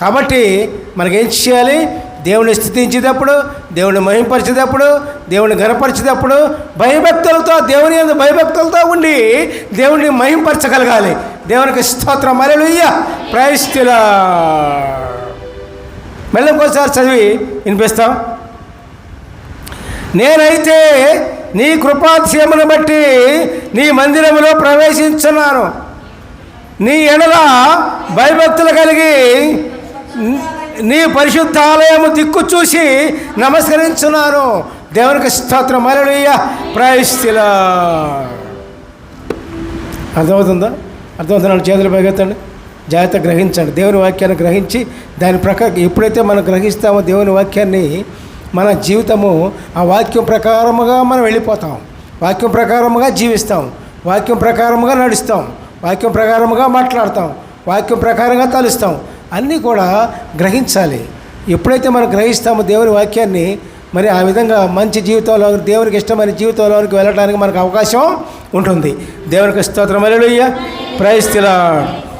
కాబట్టి మనకేం చేయాలి? దేవుని స్థుతించేటప్పుడు దేవుని మహింపరిచేటప్పుడు దేవుని గనపరిచేటప్పుడు భయభక్తులతో దేవుని ఎందు భయభక్తులతో ఉండి దేవుని మహింపరచగలగాలి. దేవునికి స్తోత్రం. మరలుయ్య ప్రయస్తిలా మళ్ళీ ఇంకోసారి చదివి వినిపిస్తాం. నేనైతే నీ కృపాతిశయమును బట్టి నీ మందిరంలో ప్రవేశించున్నాను. నీ ఎడల భయభక్తులు కలిగి నీ పరిశుద్ధాలయము దిక్కు చూసి నమస్కరించున్నాను. దేవునికి స్తోత్రం. మరలుయ్య ప్రయస్తిలా అర్థమవుతుందా? అర్థమవుతున్నాడు చేతులు పైకెత్తండి. జాగ్రత్త గ్రహించండి. దేవుని వాక్యాన్ని గ్రహించి దాని ప్రకారం ఎప్పుడైతే మనం గ్రహిస్తామో దేవుని వాక్యాన్ని మన జీవితము ఆ వాక్యం ప్రకారముగా మనం వెళ్ళిపోతాం. వాక్యం ప్రకారముగా జీవిస్తాం. వాక్యం ప్రకారముగా నడుస్తాం. వాక్యం ప్రకారముగా మాట్లాడతాం. వాక్యం ప్రకారంగా తలుస్తాం. అన్నీ కూడా గ్రహించాలి. ఎప్పుడైతే మనం గ్రహిస్తామో దేవుని వాక్యాన్ని మరి ఆ విధంగా మంచి జీవితంలో దేవునికి ఇష్టమైన జీవితంలోనికి వెళ్ళడానికి మనకు అవకాశం ఉంటుంది. దేవునికి స్తోత్రం. అలెలుయ్య ప్రైస్తిలా